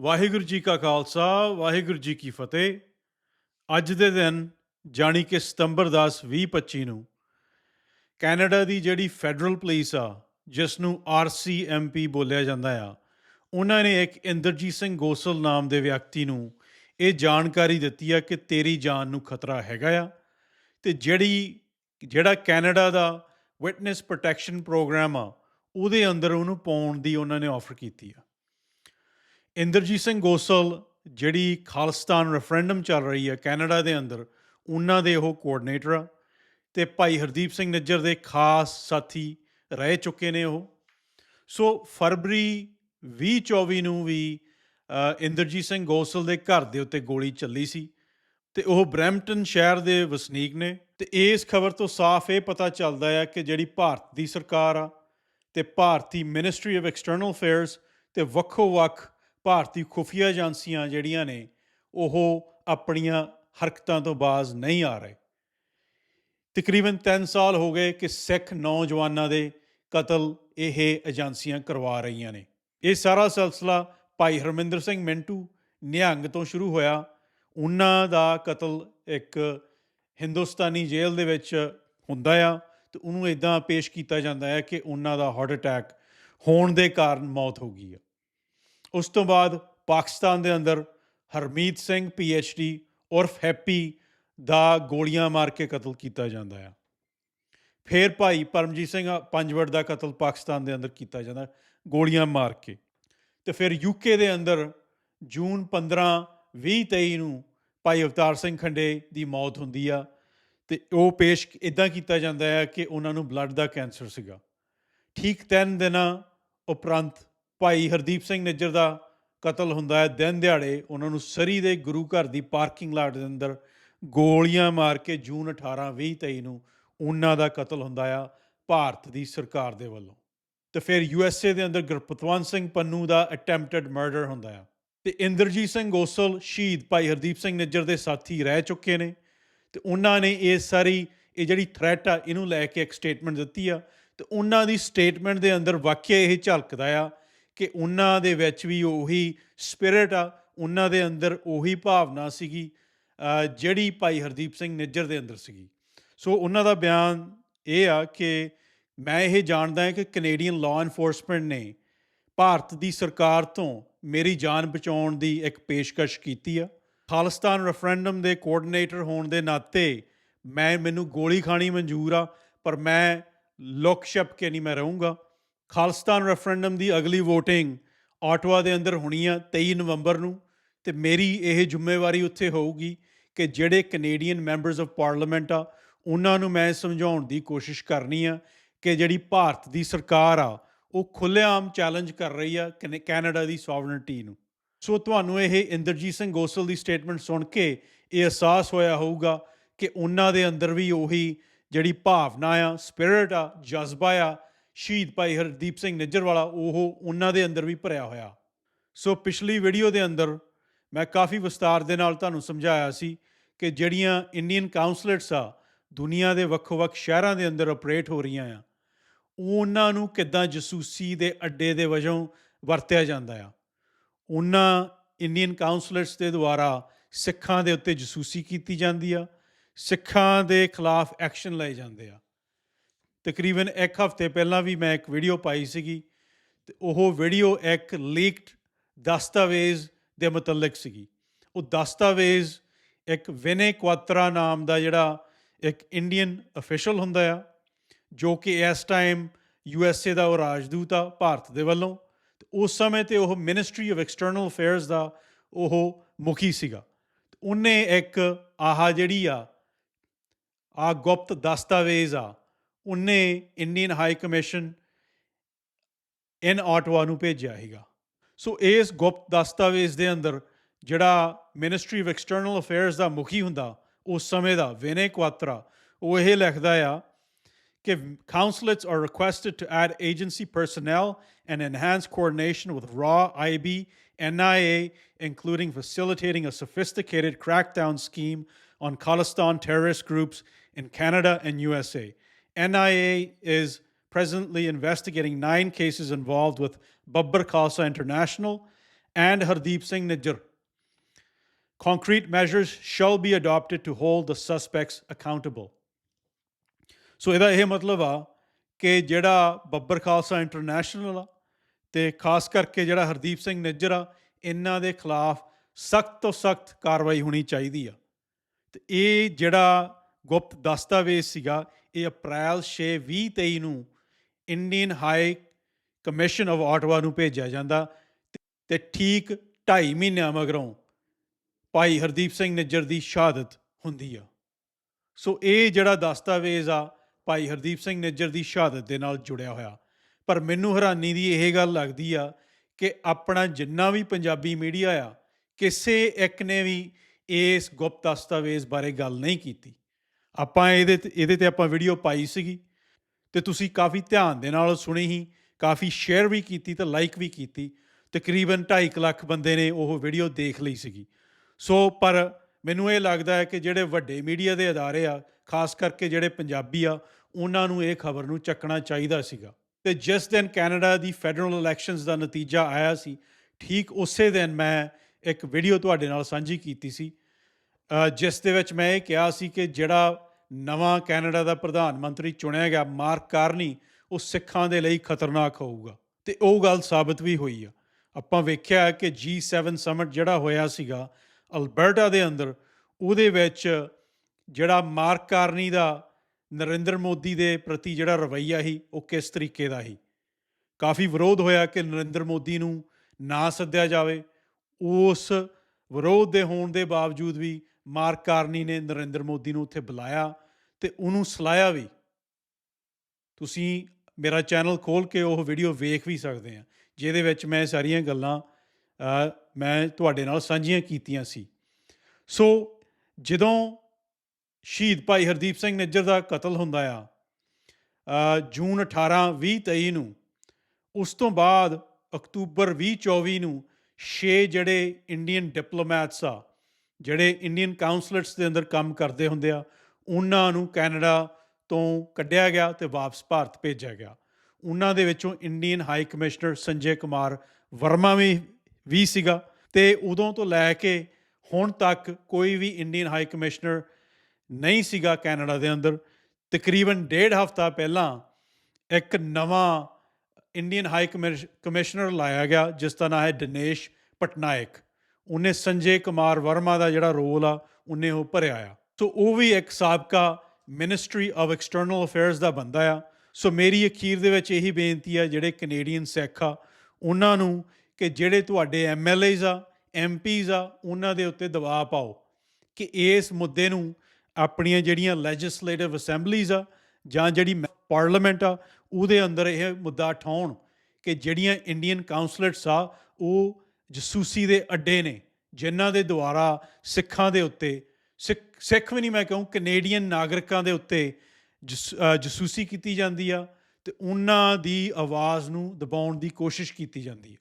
ਵਾਹਿਗੁਰੂ ਜੀ ਕਾ ਖਾਲਸਾ, ਵਾਹਿਗੁਰੂ ਜੀ ਕੀ ਫਤਿਹ। ਅੱਜ ਦੇ ਦਿਨ, ਜਾਣੀ ਕਿ ਸਤੰਬਰ 10 2025 ਨੂੰ, ਕੈਨੇਡਾ ਦੀ ਜਿਹੜੀ ਫੈਡਰਲ ਪੁਲਿਸ ਆ ਜਿਸ ਨੂੰ ਆਰਸੀਐਮਪੀ ਬੋਲਿਆ ਜਾਂਦਾ ਆ, ਉਹਨਾਂ ਨੇ ਇੱਕ ਇੰਦਰਜੀਤ ਸਿੰਘ ਗੋਸਲ ਨਾਮ ਦੇ ਵਿਅਕਤੀ ਨੂੰ ਇਹ ਜਾਣਕਾਰੀ ਦਿੱਤੀ ਆ ਕਿ ਤੇਰੀ ਜਾਨ ਨੂੰ ਖਤਰਾ ਹੈਗਾ ਆ, ਤੇ ਜਿਹੜੀ, ਜਿਹੜਾ ਕੈਨੇਡਾ ਦਾ ਵਿਟਨੈਸ ਪ੍ਰੋਟੈਕਸ਼ਨ ਪ੍ਰੋਗਰਾਮ ਆ, ਉਹਦੇ ਅੰਦਰ ਉਹਨੂੰ ਪਾਉਣ ਦੀ ਉਹਨਾਂ ਨੇ ਆਫਰ ਕੀਤੀ ਆ। ਇੰਦਰਜੀਤ ਸਿੰਘ ਗੋਸਲ ਜਿਹੜੀ ਖਾਲਿਸਤਾਨ ਰੈਫਰੈਂਡਮ ਚੱਲ ਰਹੀ ਹੈ ਕੈਨੇਡਾ ਦੇ ਅੰਦਰ, ਉਹਨਾਂ ਦੇ ਉਹ ਕੋਆਰਡੀਨੇਟਰ ਆ ਤੇ ਭਾਈ ਹਰਦੀਪ ਸਿੰਘ ਨਿੱਜਰ ਦੇ ਖਾਸ ਸਾਥੀ ਰਹਿ ਚੁੱਕੇ ਨੇ ਉਹ। ਸੋ ਫਰਵਰੀ 2024 ਨੂੰ ਵੀ ਇੰਦਰਜੀਤ ਸਿੰਘ ਗੋਸਲ ਦੇ ਘਰ ਦੇ ਉੱਤੇ ਗੋਲੀ ਚੱਲੀ ਸੀ ਤੇ ਉਹ ਬਰੈਂਪਟਨ ਸ਼ਹਿਰ ਦੇ ਵਸਨੀਕ ਨੇ ਤੇ ਇਸ ਖਬਰ ਤੋਂ ਸਾਫ਼ ਇਹ ਪਤਾ ਚੱਲਦਾ ਹੈ ਕਿ ਜਿਹੜੀ ਭਾਰਤ ਦੀ ਸਰਕਾਰ ਆ ਤੇ ਭਾਰਤੀ ਮਿਨਿਸਟਰੀ ਆਫ ਐਕਸਟਰਨਲ ਅਫੇਅਰਸ ਤੇ ਵੱਖੋ-ਵੱਖ ਭਾਰਤੀ ਖੁਫੀਆ ਏਜੰਸੀਆਂ ਜਿਹੜੀਆਂ ਨੇ, ਉਹ ਆਪਣੀਆਂ ਹਰਕਤਾਂ ਤੋਂ ਬਾਜ਼ ਨਹੀਂ ਆ ਰਹੇ। ਤਕਰੀਬਨ 3 ਸਾਲ ਹੋ ਗਏ ਕਿ ਸਿੱਖ ਨੌਜਵਾਨਾਂ ਦੇ ਕਤਲ ਇਹ ਏਜੰਸੀਆਂ ਕਰਵਾ ਰਹੀਆਂ ਨੇ। ਇਹ ਸਾਰਾ ਸਿਲਸਿਲਾ ਭਾਈ ਹਰਮਿੰਦਰ ਸਿੰਘ ਮਿੰਟੂ ਨਿਹੰਗ ਤੋਂ ਸ਼ੁਰੂ ਹੋਇਆ। ਉਹਨਾਂ ਦਾ ਕਤਲ ਇੱਕ ਹਿੰਦੁਸਤਾਨੀ ਜੇਲ੍ਹ ਦੇ ਵਿੱਚ ਹੁੰਦਾ ਆ ਤੇ ਉਹਨੂੰ ਇਦਾਂ ਪੇਸ਼ ਕੀਤਾ ਜਾਂਦਾ ਹੈ ਕਿ ਉਹਨਾਂ ਦਾ ਹਾਰਟ ਅਟੈਕ ਹੋਣ ਦੇ ਕਾਰਨ ਮੌਤ ਹੋ ਗਈ ਆ। ਉਸ ਤੋਂ ਬਾਅਦ ਪਾਕਿਸਤਾਨ ਦੇ ਅੰਦਰ ਹਰਮੀਤ ਸਿੰਘ ਡੀ ਉਰਫ ਹੈਪੀ ਦਾ ਗੋਲੀਆਂ ਮਾਰ ਕੇ ਕਤਲ ਕੀਤਾ ਜਾਂਦਾ ਆ। ਫਿਰ ਭਾਈ ਪਰਮਜੀਤ ਸਿੰਘ ਪੰਜਵੜ ਦਾ ਕਤਲ ਪਾਕਿਸਤਾਨ ਦੇ ਅੰਦਰ ਕੀਤਾ ਜਾਂਦਾ, ਗੋਲੀਆਂ ਮਾਰ ਕੇ। ਤੇ ਫਿਰ ਯੂਕੇ ਦੇ ਅੰਦਰ ਜੂਨ 15 2023 ਨੂੰ ਭਾਈ ਅਵਤਾਰ ਸਿੰਘ ਖੰਡੇ ਦੀ ਮੌਤ ਹੁੰਦੀ ਆ ਤੇ ਉਹ ਪੇਸ਼ ਇਦਾਂ ਕੀਤਾ ਜਾਂਦਾ ਹੈ ਕਿ ਉਹਨਾਂ ਨੂੰ ਬਲੱਡ ਦਾ ਕੈਂਸਰ ਸੀਗਾ। ਠੀਕ ਤਿੰਨ ਦਿਨਾਂ ਉਪਰੰਤ ਭਾਈ ਹਰਦੀਪ ਸਿੰਘ ਨਿੱਜਰ ਦਾ ਕਤਲ ਹੁੰਦਾ ਹੈ ਦਿਨ ਦਿਹਾੜੇ। ਉਹਨਾਂ ਨੂੰ ਸਰੀ ਦੇ ਗੁਰੂ ਘਰ ਦੀ ਪਾਰਕਿੰਗ ਲਾਟ ਦੇ ਅੰਦਰ ਗੋਲੀਆਂ ਮਾਰ ਕੇ ਜੂਨ 18 2023 ਨੂੰ ਉਹਨਾਂ ਦਾ ਕਤਲ ਹੁੰਦਾ ਆ ਭਾਰਤ ਦੀ ਸਰਕਾਰ ਦੇ ਵੱਲੋਂ। ਤੇ ਫਿਰ ਯੂ ਐਸ ਏ ਦੇ ਅੰਦਰ ਗੁਰਪਤਵੰਤ ਸਿੰਘ ਪੰਨੂ ਦਾ ਅਟੈਂਪਟਡ ਮਰਡਰ ਹੁੰਦਾ ਆ। ਤੇ ਇੰਦਰਜੀਤ ਸਿੰਘ ਗੋਸਲ ਸ਼ਹੀਦ ਭਾਈ ਹਰਦੀਪ ਸਿੰਘ ਨਿੱਜਰ ਦੇ ਸਾਥੀ ਰਹਿ ਚੁੱਕੇ ਨੇ। ਤੇ ਉਹਨਾਂ ਨੇ ਇਹ ਸਾਰੀ, ਇਹ ਜਿਹੜੀ ਥ੍ਰੈਟ ਆ, ਇਹਨੂੰ ਲੈ ਕੇ ਇੱਕ ਸਟੇਟਮੈਂਟ ਦਿੱਤੀ ਆ। ਤੇ ਉਹਨਾਂ ਦੀ ਸਟੇਟਮੈਂਟ ਦੇ ਅੰਦਰ ਵਾਕਿਆ ਇਹ ਝਲਕਦਾ ਆ ਕਿ ਉਹਨਾਂ ਦੇ ਵਿੱਚ ਵੀ ਉਹੀ ਸਪਿਰਿਟ ਆ, ਉਹਨਾਂ ਦੇ ਅੰਦਰ ਉਹੀ ਭਾਵਨਾ ਸੀਗੀ ਜਿਹੜੀ ਭਾਈ ਹਰਦੀਪ ਸਿੰਘ ਨਿੱਜਰ ਦੇ ਅੰਦਰ ਸੀਗੀ। ਸੋ ਉਹਨਾਂ ਦਾ ਬਿਆਨ ਇਹ ਆ ਕਿ ਮੈਂ ਇਹ ਜਾਣਦਾ ਹਾਂ ਕਿ ਕੈਨੇਡੀਅਨ ਲਾਅ ਐਨਫੋਰਸਮੈਂਟ ਨੇ ਭਾਰਤ ਦੀ ਸਰਕਾਰ ਤੋਂ ਮੇਰੀ ਜਾਨ ਬਚਾਉਣ ਦੀ ਇੱਕ ਪੇਸ਼ਕਸ਼ ਕੀਤੀ ਆ। ਖਾਲਿਸਤਾਨ ਰੈਫਰੈਂਡਮ ਦੇ ਕੋਆਰਡੀਨੇਟਰ ਹੋਣ ਦੇ ਨਾਤੇ ਮੈਂ, ਮੈਨੂੰ ਗੋਲੀ ਖਾਣੀ ਮਨਜ਼ੂਰ ਆ, ਪਰ ਮੈਂ ਲੁਕ ਛਪ ਕੇ ਨਹੀਂ ਮੈਂ ਰਹੂੰਗਾ। ਖਾਲਿਸਤਾਨ ਰੈਫਰੈਂਡਮ ਦੀ ਅਗਲੀ VOTING ਆਟਵਾ ਦੇ ਅੰਦਰ ਹੋਣੀ ਆ 23 ਨਵੰਬਰ ਨੂੰ ਤੇ ਮੇਰੀ ਇਹ ਜ਼ਿੰਮੇਵਾਰੀ ਉੱਥੇ ਹੋਊਗੀ ਕਿ ਜਿਹੜੇ ਕੈਨੇਡੀਅਨ ਮੈਂਬਰਸ ਆਫ ਪਾਰਲੀਮੈਂਟ ਆ, ਉਹਨਾਂ ਨੂੰ ਮੈਂ ਸਮਝਾਉਣ ਦੀ ਕੋਸ਼ਿਸ਼ ਕਰਨੀ ਆ ਕਿ ਜਿਹੜੀ ਭਾਰਤ ਦੀ ਸਰਕਾਰ ਆ, ਉਹ ਖੁੱਲ੍ਹੇਆਮ ਚੈਲੰਜ ਕਰ ਰਹੀ ਆ ਕੈਨੇ- ਕੈਨੇਡਾ ਦੀ ਸੋਵਰਨਟੀ ਨੂੰ। ਸੋ ਤੁਹਾਨੂੰ ਇਹ ਇੰਦਰਜੀਤ ਸਿੰਘ ਗੋਸਲ ਦੀ ਸਟੇਟਮੈਂਟ ਸੁਣ ਕੇ ਇਹ ਅਹਿਸਾਸ ਹੋਇਆ ਹੋਊਗਾ ਕਿ ਉਹਨਾਂ ਦੇ ਅੰਦਰ ਵੀ ਉਹੀ ਜਿਹੜੀ ਭਾਵਨਾ ਆ ਸਪਿਰਿਟ ਆ, ਜਜ਼ਬਾ ਆ ਸ਼ਹੀਦ ਭਾਈ ਹਰਦੀਪ ਸਿੰਘ ਨਿੱਜਰ ਵਾਲਾ, ਉਹ ਉਹਨਾਂ ਦੇ ਅੰਦਰ ਵੀ ਭਰਿਆ ਹੋਇਆ। ਸੋ ਪਿਛਲੀ ਵੀਡੀਓ ਦੇ ਅੰਦਰ ਮੈਂ ਕਾਫੀ ਵਿਸਤਾਰ ਦੇ ਨਾਲ ਤੁਹਾਨੂੰ ਸਮਝਾਇਆ ਸੀ ਕਿ ਜਿਹੜੀਆਂ ਇੰਡੀਅਨ ਕਾਉਂਸਲੇਟਸ ਆ, ਦੁਨੀਆ ਦੇ ਵੱਖੋ-ਵੱਖ ਸ਼ਹਿਰਾਂ ਦੇ ਅੰਦਰ ਆਪਰੇਟ ਹੋ ਰਹੀਆਂ ਆ, ਉਹਨਾਂ ਨੂੰ ਕਿੱਦਾਂ ਜਸੂਸੀ ਦੇ ਅੱਡੇ ਦੇ ਵਜੋਂ ਵਰਤਿਆ ਜਾਂਦਾ ਆ। ਉਹਨਾਂ ਇੰਡੀਅਨ ਕਾਉਂਸਲਰਸ ਦੇ ਦੁਆਰਾ ਸਿੱਖਾਂ ਦੇ ਉੱਤੇ ਜਸੂਸੀ ਕੀਤੀ ਜਾਂਦੀ ਆ, ਸਿੱਖਾਂ ਦੇ ਖਿਲਾਫ ਐਕਸ਼ਨ ਲਏ ਜਾਂਦੇ ਆ। ਤਕਰੀਬਨ ਇੱਕ ਹਫ਼ਤੇ ਪਹਿਲਾਂ ਵੀ ਮੈਂ ਇੱਕ ਵੀਡੀਓ ਪਾਈ ਸੀਗੀ ਤੇ ਉਹ ਵੀਡੀਓ ਇੱਕ ਲੀਕਡ ਦਸਤਾਵੇਜ਼ ਦੇ ਮੁਤਲਕ ਸੀਗੀ। ਉਹ ਦਸਤਾਵੇਜ਼ ਇੱਕ ਵਿਨੇ ਕੁਆਤਰਾ ਨਾਮ ਦਾ ਜਿਹੜਾ ਇੱਕ ਇੰਡੀਅਨ ਅਫੀਸ਼ੀਅਲ ਹੁੰਦਾ ਆ, ਜੋ ਕਿ ਇਸ ਟਾਈਮ ਯੂ ਐਸ ਏ ਦਾ ਉਹ ਰਾਜਦੂਤ ਆ ਭਾਰਤ ਦੇ ਵੱਲੋਂ ਤੇ ਉਸ ਸਮੇਂ ਤੇ ਉਹ ਮਿਨਿਸਟਰੀ ਆਫ ਐਕਸਟਰਨਲ ਅਫੇਅਰਸ ਦਾ ਉਹ ਮੁਖੀ ਸੀਗਾ। ਉਹਨੇ ਇੱਕ ਆਹ ਜਿਹੜੀ ਆ ਆ ਗੁਪਤ ਦਸਤਾਵੇਜ਼ ਆ ਉਹਨੇ Indian high commission in Ottawa ਨੂੰ ਭੇਜਿਆ ਹੈਗਾ ਸੋ ਇਸ ਗੁਪਤ ਦਸਤਾਵੇਜ਼ ਦੇ ਅੰਦਰ ਜਿਹੜਾ ਮਿਨਿਸਟਰੀ ਆਫ ਐਕਸਟਰਨਲ ਅਫੇਅਰਸ ਦਾ ਮੁਖੀ ਹੁੰਦਾ ਉਸ ਸਮੇਂ ਦਾ ਵਿਨੇ ਕੁਆਤਰਾ ਉਹ ਇਹ ਲਿਖਦਾ ਆ ਕਿ consulates are requested to add agency personnel and enhance coordination with RAW, IB, NIA, including facilitating a sophisticated crackdown scheme on Khalistan terrorist groups in Canada and USA. NIA is presently investigating nine cases involved with Babbar Khalsa International and Hardeep Singh Nijjar. Concrete measures shall be adopted to hold the suspects accountable. ਸੋ ਇਹਦਾ ਇਹ ਮਤਲਬ ਆ ਕਿ ਜਿਹੜਾ ਬੱਬਰ Khalsa international ਆ ਤੇ ਖਾਸ ਕਰਕੇ ਜਿਹੜਾ ਹਰਦੀਪ ਸਿੰਘ ਨਿੱਜਰ ਆ ਇਹਨਾਂ ਦੇ ਖਿਲਾਫ ਸਖਤ ਤੋਂ ਸਖਤ ਕਾਰਵਾਈ ਹੋਣੀ ਚਾਹੀਦੀ ਆ ਤੇ ਇਹ ਜਿਹੜਾ ਗੁਪਤ ਦਸਤਾਵੇਜ਼ ਸੀਗਾ, ਇਹ ਅਪ੍ਰੈਲ 6 2023 ਨੂੰ Indian high commission of Ottawa ਨੂੰ ਭੇਜਿਆ ਜਾਂਦਾ ਤੇ- ਤੇ ਠੀਕ 2.5 ਮਹੀਨਿਆਂ ਮਗਰੋਂ ਭਾਈ ਹਰਦੀਪ ਸਿੰਘ ਨਿੱਜਰ ਦੀ ਸ਼ਹਾਦਤ ਹੁੰਦੀ ਆ। ਸੋ ਇਹ ਜਿਹੜਾ ਦਸਤਾਵੇਜ਼ ਆ, ਭਾਈ ਹਰਦੀਪ ਸਿੰਘ ਨਿੱਜਰ ਦੀ ਸ਼ਹਾਦਤ ਦੇ ਨਾਲ ਜੁੜਿਆ ਹੋਇਆ। ਪਰ ਮੈਨੂੰ ਹੈਰਾਨੀ ਦੀ ਇਹ ਗੱਲ ਲੱਗਦੀ ਆ ਕਿ ਆਪਣਾ ਜਿੰਨਾ ਵੀ ਪੰਜਾਬੀ ਮੀਡੀਆ ਆ, ਕਿਸੇ ਇੱਕ ਨੇ ਵੀ ਇਸ ਗੁਪਤ ਦਸਤਾਵੇਜ਼ ਬਾਰੇ ਗੱਲ ਨਹੀਂ ਕੀਤੀ। ਆਪਾਂ ਇਹਦੇ ਤੇ ਇਹਦੇ ਤੇ ਆਪਾਂ ਵੀਡੀਓ ਪਾਈ ਸੀਗੀ ਤੇ ਤੁਸੀਂ ਕਾਫੀ ਧਿਆਨ ਦੇ ਨਾਲ ਸੁਣੀ ਹੀ ਕਾਫੀ ਸ਼ੇਅਰ ਵੀ ਕੀਤੀ ਤੇ ਲਾਈਕ ਵੀ ਕੀਤੀ, ਤਕਰੀਬਨ 2.5 ਲੱਖ ਬੰਦੇ ਨੇ ਉਹ ਵੀਡੀਓ ਦੇਖ ਲਈ ਸੀਗੀ। ਸੋ ਪਰ ਮੈਨੂੰ ਇਹ ਲੱਗਦਾ ਹੈ ਕਿ ਜਿਹੜੇ ਵੱਡੇ ਮੀਡੀਆ ਦੇ ਅਦਾਰੇ ਆ, ਖਾਸ ਕਰਕੇ ਜਿਹੜੇ ਪੰਜਾਬੀ ਆ, ਉਹਨਾਂ ਨੂੰ ਇਹ ਖਬਰ ਨੂੰ ਚੱਕਣਾ ਚਾਹੀਦਾ ਸੀਗਾ। ਤੇ ਜਿਸ ਦਿਨ ਕੈਨੇਡਾ ਦੀ ਫੈਡਰਲ ਇਲੈਕਸ਼ਨਸ ਦਾ ਨਤੀਜਾ ਆਇਆ ਸੀ, ਠੀਕ ਉਸੇ ਦਿਨ ਮੈਂ ਇੱਕ ਵੀਡੀਓ ਤੁਹਾਡੇ ਨਾਲ ਸਾਂਝੀ ਕੀਤੀ ਸੀ ਜਿਸ ਦੇ ਵਿੱਚ ਮੈਂ ਇਹ ਕਿਹਾ ਸੀ ਕਿ ਜਿਹੜਾ ਨਵਾਂ ਕੈਨੇਡਾ ਦਾ ਪ੍ਰਧਾਨ ਮੰਤਰੀ ਚੁਣਿਆ ਗਿਆ, ਮਾਰਕ ਕਾਰਨੀ, ਉਹ ਸਿੱਖਾਂ ਦੇ ਲਈ ਖਤਰਨਾਕ ਹੋਊਗਾ ਤੇ ਉਹ ਗੱਲ ਸਾਬਤ ਵੀ ਹੋਈ ਆ। ਆਪਾਂ ਵੇਖਿਆ ਹੈ ਕਿ G7 ਸਮਿਟ ਜਿਹੜਾ ਹੋਇਆ ਸੀਗਾ, ਅਲਬਰਟਾ ਦੇ ਅੰਦਰ, ਉਹਦੇ ਵਿੱਚ ਜਿਹੜਾ ਮਾਰਕ ਕਾਰਨੀ ਦਾ, ਨਰਿੰਦਰ ਮੋਦੀ ਦੇ ਪ੍ਰਤੀ ਜਿਹੜਾ ਰਵੱਈਆ ਸੀ, ਉਹ ਕਿਸ ਤਰੀਕੇ ਦਾ ਸੀ? ਕਾਫੀ ਵਿਰੋਧ ਹੋਇਆ ਕਿ ਨਰਿੰਦਰ ਮੋਦੀ ਨੂੰ ਨਾ ਸੱਦਿਆ ਜਾਵੇ। ਉਸ ਵਿਰੋਧ ਦੇ ਹੋਣ ਦੇ ਬਾਵਜੂਦ ਵੀ ਮਾਰਕ ਕਾਰਨੀ ਨੇ ਨਰਿੰਦਰ ਮੋਦੀ ਨੂੰ ਉੱਥੇ ਬੁਲਾਇਆ ਤੇ ਉਹਨੂੰ ਸਲਾਇਆ ਵੀ ਤੁਸੀਂ ਮੇਰਾ ਚੈਨਲ ਖੋਲ ਕੇ ਉਹ ਵੀਡੀਓ ਵੇਖ ਵੀ ਸਕਦੇ ਆ ਜਿਹਦੇ ਵਿੱਚ ਮੈਂ ਸਾਰੀਆਂ ਗੱਲਾਂ ਮੈਂ ਤੁਹਾਡੇ ਨਾਲ ਸਾਂਝੀਆਂ ਕੀਤੀਆਂ ਸੀ। ਸੋ ਜਦੋਂ ਸ਼ਹੀਦ ਭਾਈ ਹਰਦੀਪ ਸਿੰਘ ਨਿੱਜਰ ਦਾ ਕਤਲ ਹੁੰਦਾ ਆ ਅ, ਜੂਨ 18 2023 ਨੂੰ ਉਸ ਤੋਂ ਬਾਅਦ ਅਕਤੂਬਰ 2024 ਨੂੰ ਛੇ ਜਿਹੜੇ ਇੰਡੀਅਨ ਡਿਪਲੋਮੈਟਸ ਆ ਜਿਹੜੇ ਇੰਡੀਅਨ ਕਾਉਂਸਲੇਟਸ ਦੇ ਅੰਦਰ ਕੰਮ ਕਰਦੇ ਹੁੰਦੇ ਆ, ਉਹਨਾਂ ਨੂੰ ਕੈਨੇਡਾ ਤੋਂ ਕੱਢਿਆ ਗਿਆ ਤੇ ਵਾਪਸ ਭਾਰਤ ਭੇਜਿਆ ਗਿਆ। ਉਹਨਾਂ ਦੇ ਵਿੱਚੋਂ Indian high commissioner Sanjay Kumar Verma ਵੀ ਵੀ ਸੀਗਾ ਤੇ ਉਦੋਂ ਤੋਂ ਲੈ ਕੇ ਹੁਣ ਤੱਕ ਕੋਈ ਵੀ ਇੰਡੀਅਨ ਹਾਈ ਕਮਿਸ਼ਨਰ ਨਹੀਂ ਸੀਗਾ ਕੈਨੇਡਾ ਦੇ ਅੰਦਰ। ਤਕਰੀਬਨ ਡੇਢ ਹਫ਼ਤਾ ਪਹਿਲਾਂ ਇੱਕ ਨਵਾਂ ਇੰਡੀਅਨ ਹਾਈ ਕਮਿਸ਼- ਕਮਿਸ਼ਨਰ ਲਾਇਆ ਗਿਆ, ਜਿਸ ਦਾ ਨਾਮ ਹੈ ਦਿਨੇਸ਼ ਪਟਨਾਇਕ। ਉਹਨੇ ਸੰਜੇ ਕੁਮਾਰ ਵਰਮਾ ਦਾ ਜਿਹੜਾ ਰੋਲ ਆ, ਉਹਨੇ ਉਹ ਭਰਿਆ ਆ। ਸੋ ਉਹ ਵੀ ਇੱਕ ਸਾਬਕਾ ਮਿਨਿਸਟਰੀ ਆਫ ਐਕਸਟਰਨਲ ਅਫੇਅਰਸ ਦਾ ਬੰਦਾ ਆ। ਸੋ ਮੇਰੀ ਅਖੀਰ ਦੇ ਵਿੱਚ ਇਹੀ ਬੇਨਤੀ ਆ, ਜਿਹੜੇ ਕੈਨੇਡੀਅਨ ਸਿੱਖ ਆ, ਉਹਨਾਂ ਨੂੰ ਕਿ ਜਿਹੜੇ ਤੁਹਾਡੇ ਐਮਐਲਏਜ਼ ਆ ਐਮਪੀਜ਼ ਆ, ਉਹਨਾਂ ਦੇ ਉੱਤੇ ਦਬਾਅ ਪਾਓ ਕਿ ਇਸ ਮੁੱਦੇ ਨੂੰ ਆਪਣੀਆਂ ਜਿਹੜੀਆਂ ਲੈਜਿਸਲੇਟਿਵ ਅਸੈਂਬਲੀਜ਼ ਆ ਜਾਂ ਜਿਹੜੀ ਪਾਰਲੀਮੈਂਟ ਆ, ਉਹਦੇ ਅੰਦਰ ਇਹ ਮੁੱਦਾ ਉਠਾਉਣ ਕਿ ਜਿਹੜੀਆਂ ਇੰਡੀਅਨ ਕਾਉਂਸਲੇਟਸ ਆ, ਉਹ ਜਸੂਸੀ ਦੇ ਅੱਡੇ ਨੇ, ਜਿਨ੍ਹਾਂ ਦੇ ਦੁਆਰਾ ਸਿੱਖਾਂ ਦੇ ਉੱਤੇ, ਸਿੱਖ ਸਿੱਖ ਵੀ ਨਹੀਂ ਮੈਂ ਕਹੂੰ, ਕੈਨੇਡੀਅਨ ਨਾਗਰਿਕਾਂ ਦੇ ਉੱਤੇ ਜਸ- ਜਸੂਸੀ ਕੀਤੀ ਜਾਂਦੀ ਆ ਤੇ ਉਹਨਾਂ ਦੀ ਆਵਾਜ਼ ਨੂੰ ਦਬਾਉਣ ਦੀ ਕੋਸ਼ਿਸ਼ ਕੀਤੀ ਜਾਂਦੀ ਆ।